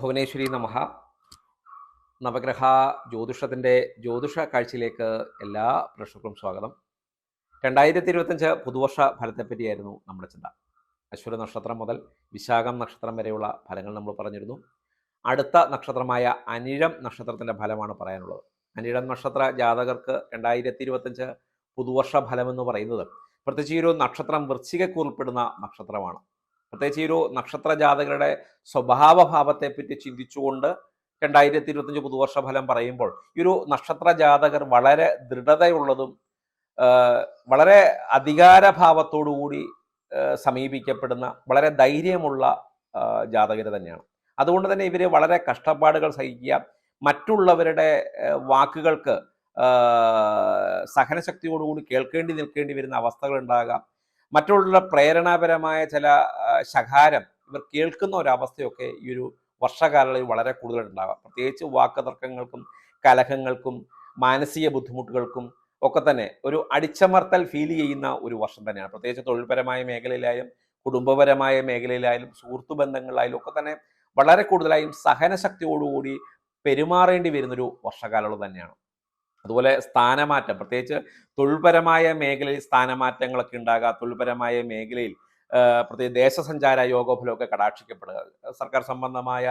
ഭുവനേശ്വരി നമഹ നവഗ്രഹ ജ്യോതിഷത്തിന്റെ ജ്യോതിഷ കാഴ്ചയിലേക്ക് എല്ലാ പ്രേക്ഷകർക്കും സ്വാഗതം. രണ്ടായിരത്തി ഇരുപത്തഞ്ച് പുതുവർഷ ഫലത്തെപ്പറ്റിയായിരുന്നു നമ്മുടെ ചിന്ത. അശ്വര നക്ഷത്രം മുതൽ വിശാഖം നക്ഷത്രം വരെയുള്ള ഫലങ്ങൾ നമ്മൾ പറഞ്ഞിരുന്നു. അടുത്ത നക്ഷത്രമായ അനിഴം നക്ഷത്രത്തിന്റെ ഫലമാണ് പറയാനുള്ളത്. അനിഴം നക്ഷത്ര ജാതകർക്ക് രണ്ടായിരത്തി ഇരുപത്തഞ്ച് പുതുവർഷ ഫലമെന്ന് പറയുന്നത് പ്രത്യേകിച്ച് ഈ ഒരു നക്ഷത്രം വൃശ്ചികക്കൂറിൽപ്പെടുന്ന നക്ഷത്രമാണ്. പ്രത്യേകിച്ച് ഈ ഒരു നക്ഷത്ര ജാതകരുടെ സ്വഭാവഭാവത്തെപ്പറ്റി ചിന്തിച്ചുകൊണ്ട് രണ്ടായിരത്തി ഇരുപത്തഞ്ച് പുതുവർഷ ഫലം പറയുമ്പോൾ ഈ ഒരു നക്ഷത്ര ജാതകർ വളരെ ദൃഢതയുള്ളതും വളരെ അധികാരഭാവത്തോടുകൂടി സമീപിക്കപ്പെടുന്ന വളരെ ധൈര്യമുള്ള ജാതകർ തന്നെയാണ്. അതുകൊണ്ട് തന്നെ ഇവർ വളരെ കഷ്ടപ്പാടുകൾ സഹിക്കുക മറ്റുള്ളവരുടെ വാക്കുകൾക്ക് സഹനശക്തിയോടുകൂടി കേൾക്കേണ്ടി നിൽക്കേണ്ടി വരുന്ന അവസ്ഥകൾ ഉണ്ടാകാം മറ്റുള്ള പ്രേരണാപരമായ ചില ശകാരം ഇവർ കേൾക്കുന്ന ഒരവസ്ഥയൊക്കെ ഈ ഒരു വർഷകാലങ്ങളിൽ വളരെ കൂടുതലുണ്ടാകാം പ്രത്യേകിച്ച് വാക്ക് തർക്കങ്ങൾക്കും കലഹങ്ങൾക്കും മാനസിക ബുദ്ധിമുട്ടുകൾക്കും ഒക്കെ തന്നെ ഒരു അടിച്ചമർത്തൽ ഫീൽ ചെയ്യുന്ന ഒരു വർഷം തന്നെയാണ്. പ്രത്യേകിച്ച് തൊഴിൽപരമായ മേഖലയിലായാലും കുടുംബപരമായ മേഖലയിലായാലും സുഹൃത്തു ബന്ധങ്ങളിലായാലും ഒക്കെ തന്നെ വളരെ കൂടുതലായും സഹനശക്തിയോടുകൂടി പെരുമാറേണ്ടി വരുന്നൊരു വർഷകാലം തന്നെയാണ്. അതുപോലെ സ്ഥാനമാറ്റം. പ്രത്യേകിച്ച് തൊഴിൽപരമായ മേഖലയിൽ സ്ഥാനമാറ്റങ്ങളൊക്കെ ഉണ്ടാകുക തൊഴിൽപരമായ മേഖലയിൽ പ്രത്യേകിച്ച് ദേശസഞ്ചാര യോഗഫലമൊക്കെ കടാക്ഷിക്കപ്പെടുക. സർക്കാർ സംബന്ധമായ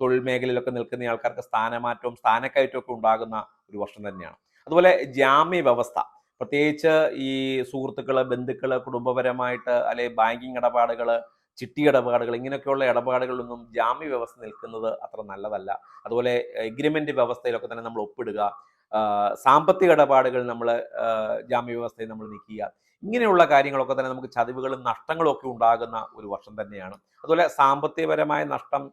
തൊഴിൽ മേഖലയിലൊക്കെ നിൽക്കുന്ന ആൾക്കാർക്ക് സ്ഥാനമാറ്റവും സ്ഥാനക്കയറ്റവും ഒക്കെ ഉണ്ടാകുന്ന ഒരു വർഷം തന്നെയാണ്. അതുപോലെ ജാമ്യ വ്യവസ്ഥ പ്രത്യേകിച്ച് ഈ സുഹൃത്തുക്കൾ ബന്ധുക്കൾ കുടുംബപരമായിട്ട് അല്ലെ ബാങ്കിങ് ഇടപാടുകൾ ചിട്ടി ഇടപാടുകൾ ഇങ്ങനെയൊക്കെയുള്ള ഇടപാടുകളിലൊന്നും ജാമ്യ വ്യവസ്ഥ നിൽക്കുന്നത് അത്ര നല്ലതല്ല. അതുപോലെ എഗ്രിമെന്റ് വ്യവസ്ഥയിലൊക്കെ തന്നെ നമ്മൾ ഒപ്പിടുക. സാമ്പത്തിക ഇടപാടുകൾ നമ്മൾ ജാമ്യ വ്യവസ്ഥയിൽ നമ്മൾ നീക്കുക. ഇങ്ങനെയുള്ള കാര്യങ്ങളൊക്കെ തന്നെ നമുക്ക് ചതിവുകളും നഷ്ടങ്ങളും ഒക്കെ ഉണ്ടാകുന്ന ഒരു വർഷം തന്നെയാണ്. അതുപോലെ സാമ്പത്തികപരമായ നഷ്ടം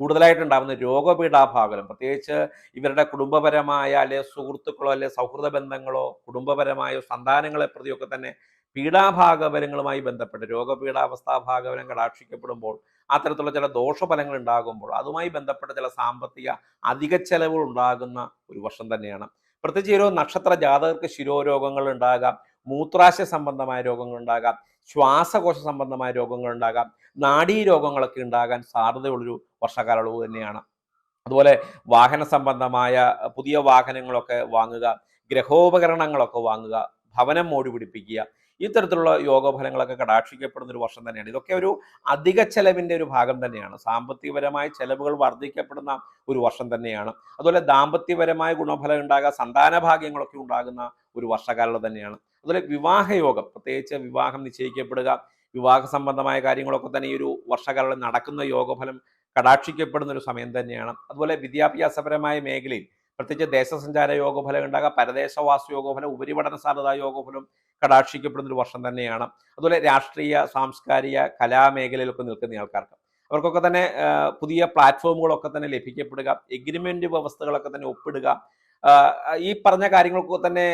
കൂടുതലായിട്ടുണ്ടാകുന്ന രോഗപീഠാഭാഗലം പ്രത്യേകിച്ച് ഇവരുടെ കുടുംബപരമായ അല്ലെ സുഹൃത്തുക്കളോ അല്ലെ സൗഹൃദ ബന്ധങ്ങളോ കുടുംബപരമായോ സന്താനങ്ങളെ പ്രതിയൊക്കെ തന്നെ പീഡാഭാഗവരങ്ങളുമായി ബന്ധപ്പെട്ട് രോഗപീഠാവസ്ഥാഭാഗവനം കടാക്ഷിക്കപ്പെടുമ്പോൾ അത്തരത്തിലുള്ള ചില ദോഷഫലങ്ങൾ ഉണ്ടാകുമ്പോൾ അതുമായി ബന്ധപ്പെട്ട ചില സാമ്പത്തിക അധിക ചെലവുകൾ ഉണ്ടാകുന്ന ഒരു വർഷം തന്നെയാണ്. പ്രത്യേകിച്ച് ഓരോ നക്ഷത്ര ജാതകർക്ക് ശിരോരോഗങ്ങൾ ഉണ്ടാകാം മൂത്രാശയ സംബന്ധമായ രോഗങ്ങൾ ഉണ്ടാകാം ശ്വാസകോശ സംബന്ധമായ രോഗങ്ങൾ ഉണ്ടാകാം നാഡീ രോഗങ്ങളൊക്കെ ഉണ്ടാകാൻ സാധ്യതയുള്ളൊരു വർഷകാലയളവ് തന്നെയാണ്. അതുപോലെ വാഹന സംബന്ധമായ പുതിയ വാഹനങ്ങളൊക്കെ വാങ്ങുക ഗ്രഹോപകരണങ്ങളൊക്കെ വാങ്ങുക ഭവനം മോടി പിടിപ്പിക്കുക. ഇത്തരത്തിലുള്ള യോഗഫലങ്ങളൊക്കെ കടാക്ഷിക്കപ്പെടുന്ന ഒരു വർഷം തന്നെയാണ്. ഇതൊക്കെ ഒരു അധിക ചെലവിന്റെ ഒരു ഭാഗം തന്നെയാണ്. സാമ്പത്തികപരമായ ചെലവുകൾ വർദ്ധിക്കപ്പെടുന്ന ഒരു വർഷം തന്നെയാണ്. അതുപോലെ ദാമ്പത്യപരമായ ഗുണഫലം ഉണ്ടാകുക സന്താന ഭാഗ്യങ്ങളൊക്കെ ഉണ്ടാകുന്ന ഒരു വർഷകാലം തന്നെയാണ്. അതുപോലെ വിവാഹയോഗം പ്രത്യേകിച്ച് വിവാഹം നിശ്ചയിക്കപ്പെടുക വിവാഹ സംബന്ധമായ കാര്യങ്ങളൊക്കെ തന്നെ ഈ ഒരു വർഷകാലം നടക്കുന്ന യോഗഫലം കടാക്ഷിക്കപ്പെടുന്ന ഒരു സമയം തന്നെയാണ്. അതുപോലെ വിദ്യാഭ്യാസപരമായ മേഖലയിൽ പ്രത്യേകിച്ച് ദേശസഞ്ചാര യോഗഫലം ഉണ്ടാകുക പരദേശവാസ യോഗഫലം ഉപരിപഠന സാധ്യതാ യോഗഫലം കടാക്ഷിക്കപ്പെടുന്ന ഒരു വർഷം തന്നെയാണ്. അതുപോലെ രാഷ്ട്രീയ സാംസ്കാരിക കലാമേഖലയിലൊക്കെ നിൽക്കുന്ന ആൾക്കാർക്ക്. അവർക്കൊക്കെ തന്നെ പുതിയ പ്ലാറ്റ്ഫോമുകളൊക്കെ തന്നെ ലഭിക്കപ്പെടുക. എഗ്രിമെന്റ് വ്യവസ്ഥകളൊക്കെ തന്നെ ഒപ്പിടുക. ഈ പറഞ്ഞ കാര്യങ്ങൾക്കൊക്കെ തന്നെ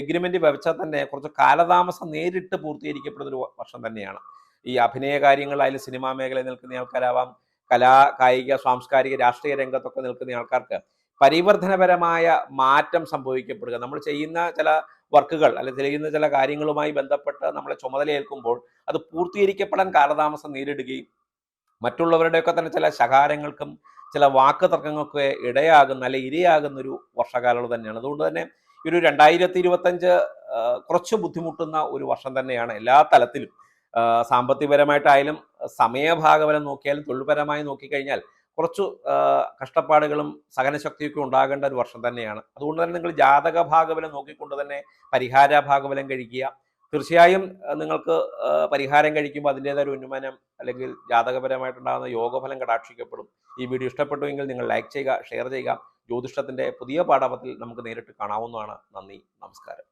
എഗ്രിമെന്റ് വെച്ചാൽ തന്നെ കുറച്ച് കാലതാമസം നേരിട്ട് പൂർത്തീകരിക്കപ്പെടുന്ന ഒരു വർഷം തന്നെയാണ്. ഈ അഭിനയ കാര്യങ്ങളായാലും സിനിമാ മേഖലയിൽ നിൽക്കുന്ന ആൾക്കാരാവാം കലാ കായിക സാംസ്കാരിക രാഷ്ട്രീയ രംഗത്തൊക്കെ നിൽക്കുന്ന ആൾക്കാർക്ക് പരിവർത്തനപരമായ മാറ്റം സംഭവിക്കപ്പെടുക. നമ്മൾ ചെയ്യുന്ന ചില വർക്കുകൾ അല്ലെങ്കിൽ ചെയ്യുന്ന ചില കാര്യങ്ങളുമായി ബന്ധപ്പെട്ട് നമ്മളെ ചുമതലയേൽക്കുമ്പോൾ അത് പൂർത്തീകരിക്കപ്പെടാൻ കാലതാമസം നേരിടുകയും മറ്റുള്ളവരുടെയൊക്കെ തന്നെ ചില ശകാരങ്ങൾക്കും ചില വാക്ക് തർക്കങ്ങൾക്കൊക്കെ ഇടയാകുന്ന അല്ലെ ഇരയാകുന്ന ഒരു വർഷകാലം തന്നെയാണ്. അതുകൊണ്ട് തന്നെ ഈ ഒരു രണ്ടായിരത്തി ഇരുപത്തഞ്ച് കുറച്ച് ബുദ്ധിമുട്ടുന്ന ഒരു വർഷം തന്നെയാണ് എല്ലാ തലത്തിലും. സാമ്പത്തികപരമായിട്ടായാലും സമയഭാഗപരം നോക്കിയാലും തൊഴിൽപരമായി നോക്കിക്കഴിഞ്ഞാൽ കുറച്ചു കഷ്ടപ്പാടുകളും സഹനശക്തിയൊക്കെ ഉണ്ടാകേണ്ട ഒരു വർഷം തന്നെയാണ്. അതുകൊണ്ട് തന്നെ നിങ്ങൾ ജാതക ഭാഗവലം നോക്കിക്കൊണ്ട് തന്നെ പരിഹാര ഭാഗവലം കഴിക്കുക. തീർച്ചയായും നിങ്ങൾക്ക് പരിഹാരം കഴിക്കുമ്പോൾ അതിന്റെതായ ഒരു ഉന്നമനം അല്ലെങ്കിൽ ജാതകപരമായിട്ടുണ്ടാകുന്ന യോഗഫലം കടാക്ഷിക്കപ്പെടും. ഈ വീഡിയോ ഇഷ്ടപ്പെട്ടുവെങ്കിൽ നിങ്ങൾ ലൈക്ക് ചെയ്യുക ഷെയർ ചെയ്യുക. ജ്യോതിഷത്തിന്റെ പുതിയ പാഠപത്തിൽ നമുക്ക് നേരിട്ട് കാണാവുന്നതാണ്. നന്ദി നമസ്കാരം.